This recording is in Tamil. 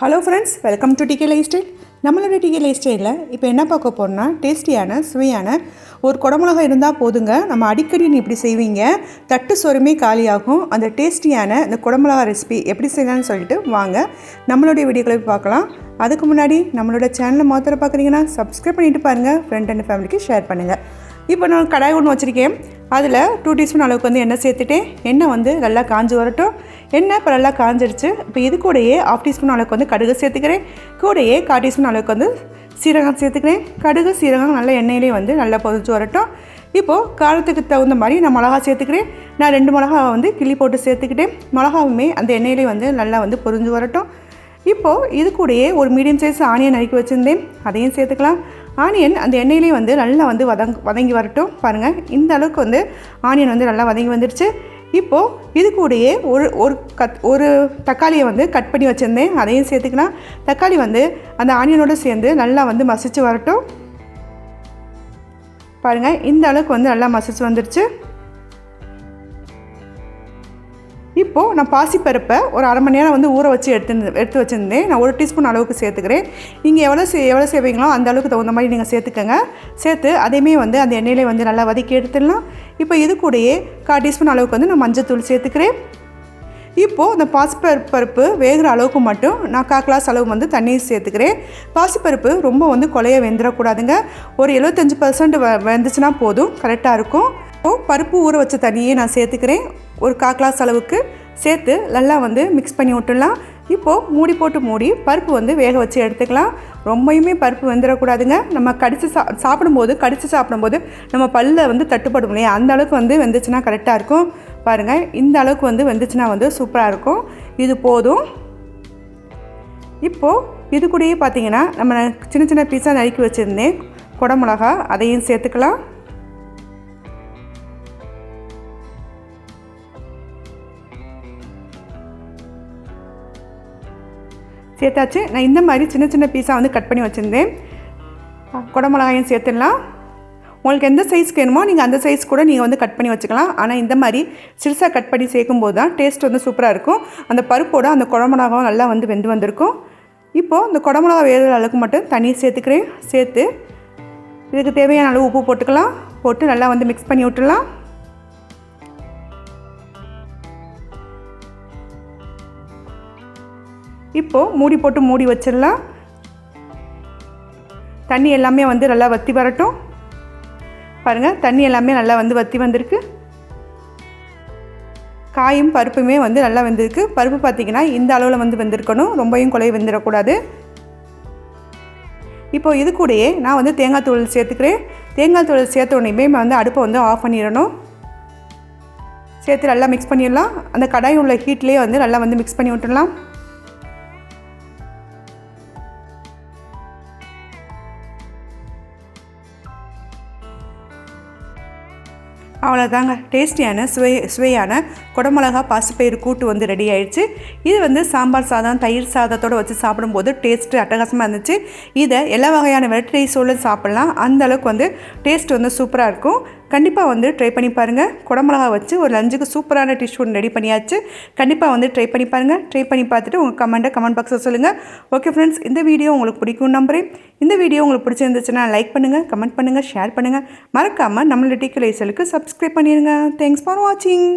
Hello friends welcome to DK life style நம்மளோட டிகே லைஃப் ஸ்டைலில் இப்போ என்ன பார்க்க போகிறோம்னா டேஸ்டியான சுவையான ஒரு குடமிளகா இருந்தால் போதுங்க. நம்ம அடிக்கடி நீ இப்படி செய்வீங்க. தட்டு சொருமே காலியாகும். அந்த டேஸ்டியான இந்த குடமிளகா ரெசிபி எப்படி செய்யலாம்னு சொல்லிட்டு வாங்க. நம்மளுடைய வீடியோக்களை பார்க்கலாம். அதுக்கு முன்னாடி நம்மளோட சேனலை மாத்திர பார்க்குறீங்கன்னா சப்ஸ்கிரைப் பண்ணிட்டு பாருங்கள் ஃப்ரெண்ட் அண்ட் ஃபேமிலிக்கு ஷேர் பண்ணுங்கள் இப்போ நான் கடாய் ஒன்று வச்சுருக்கேன். அதில் டூ டீஸ்பூன் அளவுக்கு வந்து எண்ணெய் சேர்த்துட்டேன். எண்ணெய் வந்து நல்லா காஞ்சி வரட்டும். எண்ணெய் இப்போ நல்லா காஞ்சிடுச்சு இப்போ இது கூடயே ஆஃப் டீஸ்பூன் அளவுக்கு வந்து கடுகு சேர்த்துக்கிறேன். கூடயே கால் டீஸ்பூன் அளவுக்கு வந்து சீரகம் சேர்த்துக்கிறேன். கடுகு சீரகம் நல்லா எண்ணெயிலே வந்து நல்லா பொதிச்சு வரட்டும். இப்போது காரத்துக்கு தகுந்த மாதிரி நான் மிளகா சேர்த்துக்கிறேன். நான் ரெண்டு மிளகாவை வந்து கிள்ளி போட்டு சேர்த்துக்கிட்டேன். மிளகாவுமே அந்த எண்ணெயிலே வந்து நல்லா வந்து பொரிஞ்சு வரட்டும். இப்போது இது கூடயே ஒரு மீடியம் சைஸ் ஆனியன் நறுக்கி வச்சுருந்தேன். அதையும் சேர்த்துக்கலாம். ஆனியன் அந்த எண்ணெயிலே வந்து நல்லா வந்து வதங் வதங்கி வரட்டும். பாருங்கள் இந்த அளவுக்கு வந்து ஆனியன் வந்து நல்லா வதங்கி வந்துடுச்சு இப்போது இது கூடயே ஒரு ஒரு கத் ஒரு தக்காளியை வந்து கட் பண்ணி வச்சுருந்தேன். அதையும் சேர்த்துக்கலாம். தக்காளி வந்து அந்த ஆனியனோடு சேர்ந்து நல்லா வந்து மசிச்சு வரட்டும். பாருங்கள் இந்த அளவுக்கு வந்து நல்லா மசிச்சு வந்துடுச்சு இப்போது நான் பாசிப்பருப்பை ஒரு அரை மணி நேரம் வந்து ஊற வச்சு எடுத்து எடுத்து வச்சுருந்தேன். நான் ஒரு டீஸ்பூன் அளவுக்கு சேர்த்துக்கிறேன். நீங்கள் எவ்வளோ சே எவ்வளோ சேர்ப்பீங்களோ அந்த அளவுக்கு தகுந்த மாதிரி நீங்கள் சேர்த்துக்கோங்க. சேர்த்து அதையுமே வந்து அந்த எண்ணெயிலே வந்து நல்லா வதக்கி எடுத்துடலாம். இப்போ இது கூடயே கால் டீஸ்பூன் அளவுக்கு வந்து நான் மஞ்சத்தூள் சேர்த்துக்கிறேன். இப்போது இந்த பாசிப்பருப்பு பருப்பு வேகிற அளவுக்கு மட்டும் நான் கா கிளாஸ் அளவு வந்து தண்ணி சேர்த்துக்கிறேன். பாசிப்பருப்பு ரொம்ப வந்து கொலைய வெந்துடக்கூடாதுங்க ஒரு எழுபத்தஞ்சி பர்சன்ட் வ வெந்துச்சுன்னா போதும். கரெக்டாக இருக்கும். இப்போது பருப்பு ஊற வச்ச தண்ணியே நான் சேர்த்துக்கிறேன். ஒரு கா கிளாஸ் அளவுக்கு. சேர்த்து நல்லா வந்து மிக்ஸ் பண்ணி விட்டுடலாம். இப்போது மூடி போட்டு மூடி பருப்பு வந்து வேக வச்சு எடுத்துக்கலாம். ரொம்பயுமே பருப்பு வெந்துடக்கூடாதுங்க நம்ம கடித்து சா சாப்பிடும்போது கடித்து சாப்பிடும்போது நம்ம பல்ல வந்து தட்டுப்படும் இல்லையா? அந்த அளவுக்கு வந்து வெந்துச்சுன்னா கரெக்டாக இருக்கும். பாருங்கள் இந்த அளவுக்கு வந்து வெந்துச்சுன்னா வந்து சூப்பராக இருக்கும். இது போதும். இப்போது இது கூடயே பார்த்தீங்கன்னா நம்ம சின்ன சின்ன பீஸாக நறுக்கி வச்சுருந்தேன் குடமிளகா அதையும் சேர்த்துக்கலாம். சேர்த்தாச்சு. நான் இந்த மாதிரி சின்ன சின்ன பீஸாக வந்து கட் பண்ணி வச்சுருந்தேன். குடமிளகாயும் சேர்த்துடலாம். உங்களுக்கு எந்த சைஸ் வேணுமோ நீங்கள் அந்த சைஸ் கூட நீங்கள் வந்து கட் பண்ணி வச்சுக்கலாம். ஆனால் இந்த மாதிரி சிறுசாக கட் பண்ணி சேர்க்கும்போது தான் டேஸ்ட் வந்து சூப்பராக இருக்கும். அந்த பருப்போட அந்த குடமிளகாவும் நல்லா வந்து வெந்து வந்திருக்கும். இப்போது இந்த குடமிளகா வேறு அளவுக்கு மட்டும் தண்ணியை சேர்த்துக்கிறேன். சேர்த்து இதுக்கு தேவையான அளவு உப்பு போட்டுக்கலாம். போட்டு நல்லா வந்து மிக்ஸ் பண்ணி விட்டுலாம் இப்போது மூடி போட்டு மூடி வச்சிடலாம். தண்ணி எல்லாமே வந்து நல்லா வற்றி வரட்டும். பாருங்கள் தண்ணி எல்லாமே நல்லா வந்து வற்றி வந்திருக்கு. காயும் பருப்புமே வந்து நல்லா வெந்திருக்கு. பருப்பு பார்த்திங்கன்னா இந்த அளவில் வந்து வெந்திருக்கணும். ரொம்பவும் குலைய வெந்துடக்கூடாது. இப்போ இது கூடயே நான் வந்து தேங்காய் தூள் சேர்த்துக்கிறேன். தேங்காய் தூள் சேர்த்த உடனேயுமே வந்து அடுப்பை வந்து ஆஃப் பண்ணிடணும். சேர்த்து நல்லா மிக்ஸ் பண்ணிடலாம். அந்த கடாய் உள்ள ஹீட்லேயே வந்து நல்லா வந்து மிக்ஸ் பண்ணி விட்டுடலாம். அவ்வளோதாங்க டேஸ்டியான சுவை சுவையான குடமிளகா பாசிப்பயிறு கூட்டு வந்து ரெடி ஆயிடுச்சு. இது வந்து சாம்பார் சாதம் தயிர் சாதத்தோடு வச்சு சாப்பிடும்போது டேஸ்ட்டு அட்டகாசமாக இருந்துச்சு. இதை எல்லா வகையான வெரைட்டி ரைஸோடு சாப்பிட்லாம் அந்தளவுக்கு வந்து டேஸ்ட் வந்து சூப்பராக இருக்கும். கண்டிப்பாக வந்து ட்ரை பண்ணி பாருங்கள் குடமிளகா வச்சு ஒரு லஞ்சுக்கு சூப்பரான டிஷ் ஒன்று ரெடி பண்ணியாச்சு. கண்டிப்பாக வந்து ட்ரை பண்ணி பாருங்கள் ட்ரை பண்ணி பார்த்துட்டு உங்கள் கமெண்ட்டை கமெண்ட் பாக்ஸில் சொல்லுங்கள் ஓகே ஃப்ரெண்ட்ஸ் இந்த வீடியோ உங்களுக்கு பிடிக்கும் நம்புறேன். இந்த வீடியோ உங்களுக்கு பிடிச்சிருந்துச்சுன்னா லைக் பண்ணுங்கள் கமெண்ட் பண்ணுங்கள் ஷேர் பண்ணுங்கள் மறக்காமல் நம்மளோட டிக்கி லைசலுக்கு சப்ஸ்கிரைப் பண்ணிடுங்க தேங்க்ஸ் ஃபார் வாட்சிங்